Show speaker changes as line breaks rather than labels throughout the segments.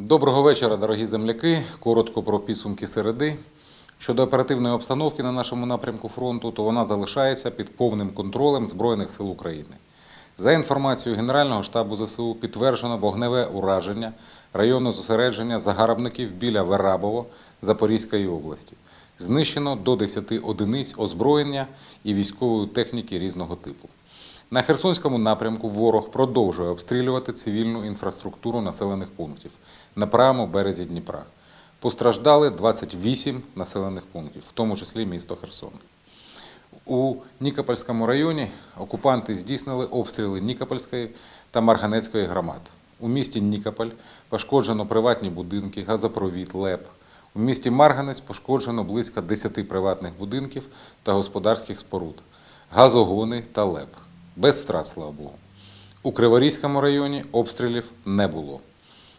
Доброго вечора, дорогі земляки. Коротко про підсумки середи. Щодо оперативної обстановки на нашому напрямку фронту, то вона залишається під повним контролем Збройних сил України. За інформацією Генерального штабу ЗСУ, підтверджено вогневе ураження району зосередження загарбників біля Верабово Запорізької області. Знищено до 10 одиниць озброєння і військової техніки різного типу. На Херсонському напрямку ворог продовжує обстрілювати цивільну інфраструктуру населених пунктів на правому березі Дніпра. Постраждали 28 населених пунктів, в тому числі місто Херсон. У Нікопольському районі окупанти здійснили обстріли Нікопольської та Марганецької громад. У місті Нікополь пошкоджено приватні будинки, газопровід, ЛЕП. У місті Марганець пошкоджено близько 10 приватних будинків та господарських споруд, газогони та ЛЕП. Без страт, слава Богу. У Криворізькому районі обстрілів не було.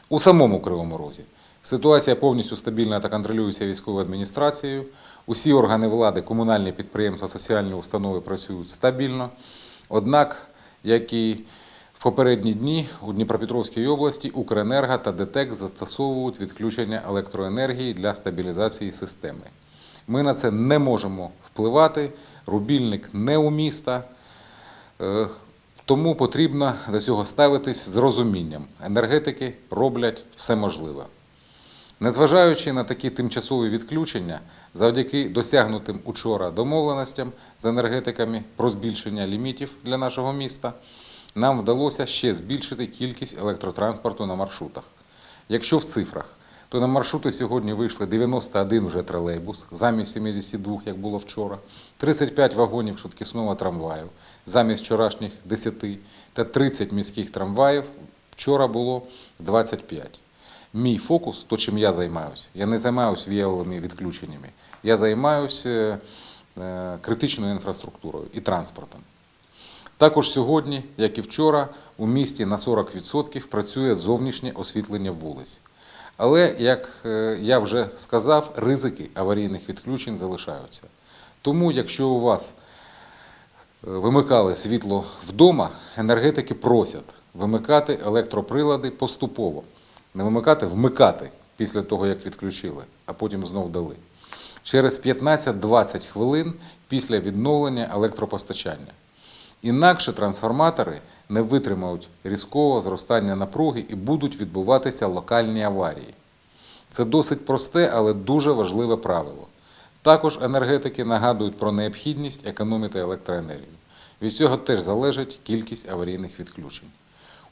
У самому Кривому Розі ситуація повністю стабільна та контролюється військовою адміністрацією. Усі органи влади, комунальні підприємства, соціальні установи працюють стабільно. Однак, як і в попередні дні у Дніпропетровській області Укренерго та ДТЕК застосовують відключення електроенергії для стабілізації системи. Ми на це не можемо впливати. Рубільник не у міста. Е, Тому потрібно до цього ставитись з розумінням. Енергетики роблять все можливе. Незважаючи на такі тимчасові відключення, завдяки досягнутим учора домовленостям з енергетиками про збільшення лімітів для нашого міста, нам вдалося ще збільшити кількість електротранспорту на маршрутах. Якщо в цифрах, то на маршрути сьогодні вийшли 91 вже тролейбус, замість 72, як було вчора, 35 вагонів швидкісного трамваю, замість вчорашніх 10, та 30 міських трамваїв, вчора було 25. Мій фокус, то чим я займаюся, я не займаюся віяловими відключеннями, я займаюся е, критичною інфраструктурою і транспортом. Також сьогодні, як і вчора, у місті на 40% працює зовнішнє освітлення вулиць. Але, як е, я вже сказав, ризики аварійних відключень залишаються. Тому, якщо у вас е, вимикали світло вдома, енергетики просять вимикати електроприлади поступово. Не вимикати, вмикати після того, як відключили, а потім знов дали. Через 15-20 хвилин після відновлення електропостачання. Інакше трансформатори не витримають різкого зростання напруги і будуть відбуватися локальні аварії. Це досить просте, але дуже важливе правило. Також енергетики нагадують про необхідність економити електроенергію. Від цього теж залежить кількість аварійних відключень.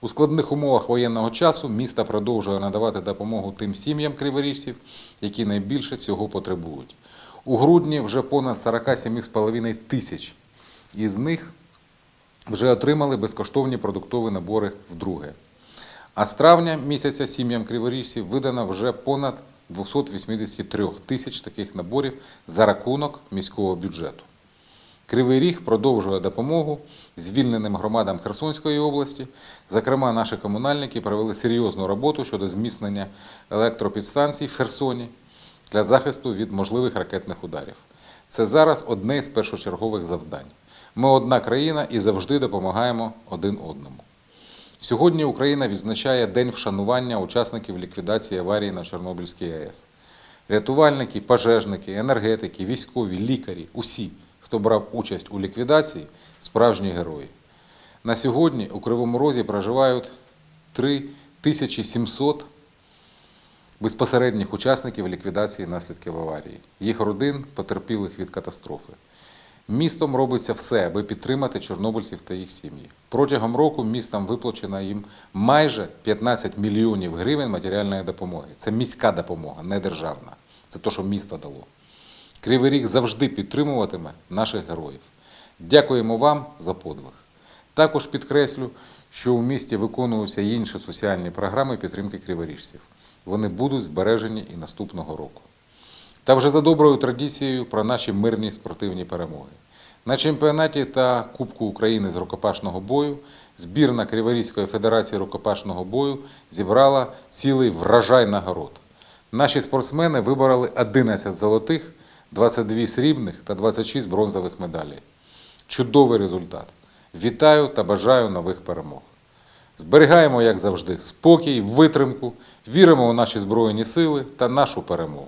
У складних умовах воєнного часу місто продовжує надавати допомогу тим сім'ям криворіжців, які найбільше цього потребують. У грудні вже понад 47,5 тисяч із них вже отримали безкоштовні продуктові набори вдруге. А з травня місяця сім'ям криворіжців видано вже понад 283 тисяч таких наборів за рахунок міського бюджету. Кривий Ріг продовжує допомогу звільненим громадам Херсонської області. Зокрема, наші комунальники провели серйозну роботу щодо зміцнення електропідстанцій в Херсоні для захисту від можливих ракетних ударів. Це зараз одне з першочергових завдань. Ми одна країна і завжди допомагаємо один одному. Сьогодні Україна відзначає День вшанування учасників ліквідації аварії на Чорнобильській АЕС. Рятувальники, пожежники, енергетики, військові, лікарі усі, хто брав участь у ліквідації, справжні герої. На сьогодні у Кривому Розі проживають 3700 безпосередніх учасників ліквідації наслідків аварії, їх родин, потерпілих від катастрофи. Містом робиться все, аби підтримати чорнобильців та їх сім'ї. Протягом року містом виплачено їм майже 15 мільйонів гривень матеріальної допомоги. Це міська допомога, не державна. Це те, що місто дало. Кривий Ріг завжди підтримуватиме наших героїв. Дякуємо вам за подвиг. Також підкреслю, що у місті виконуються інші соціальні програми підтримки криворіжців. Вони будуть збережені і наступного року. Та вже за доброю традицією про наші мирні спортивні перемоги. На чемпіонаті та Кубку України з рукопашного бою збірна Криворізької федерації рукопашного бою зібрала цілий врожай нагород. Наші спортсмени вибороли 11 золотих, 22 срібних та 26 бронзових медалей. Чудовий результат. Вітаю та бажаю нових перемог. Зберігаємо, як завжди, спокій, витримку, віримо у наші Збройні сили та нашу перемогу.